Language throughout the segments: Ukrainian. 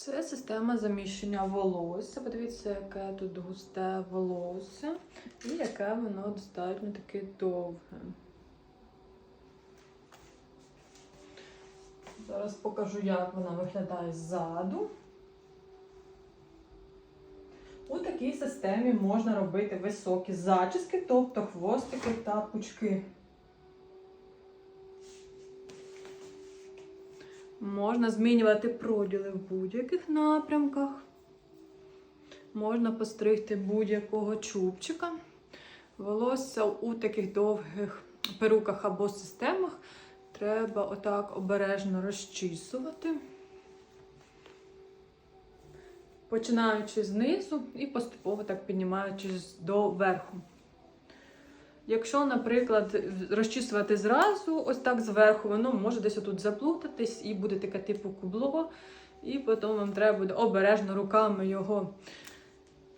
Це система заміщення волосся. Подивіться, яке тут густе волосся і яке воно достатньо таке довге. Зараз покажу, як вона виглядає ззаду. У такій системі можна робити високі зачіски, тобто хвостики та пучки. Можна змінювати проділи в будь-яких напрямках. Можна постригти будь-якого чубчика. Волосся у таких довгих перуках або системах треба отак обережно розчісувати. Починаючи знизу і поступово так піднімаючись до верху. Якщо, наприклад, розчісувати зразу, ось так зверху, воно може десь отут заплутатись і буде таке типу кубло. І потім вам треба буде обережно руками його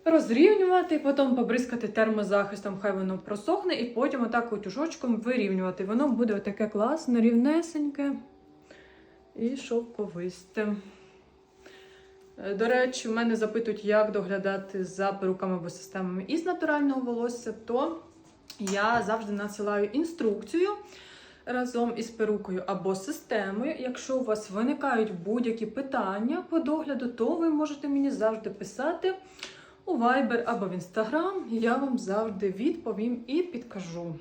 розрівнювати, потім побризкати термозахистом, хай воно просохне, і потім отак утюжочком вирівнювати. Воно буде таке класне, рівнесеньке і шовковисте. Е, До речі, в мене запитують, як доглядати за перуками або системами із натурального волосся, то я завжди надсилаю інструкцію разом із перукою або системою. Якщо у вас виникають будь-які питання по догляду, то ви можете мені завжди писати у Viber або в Instagram. Я вам завжди відповім і підкажу.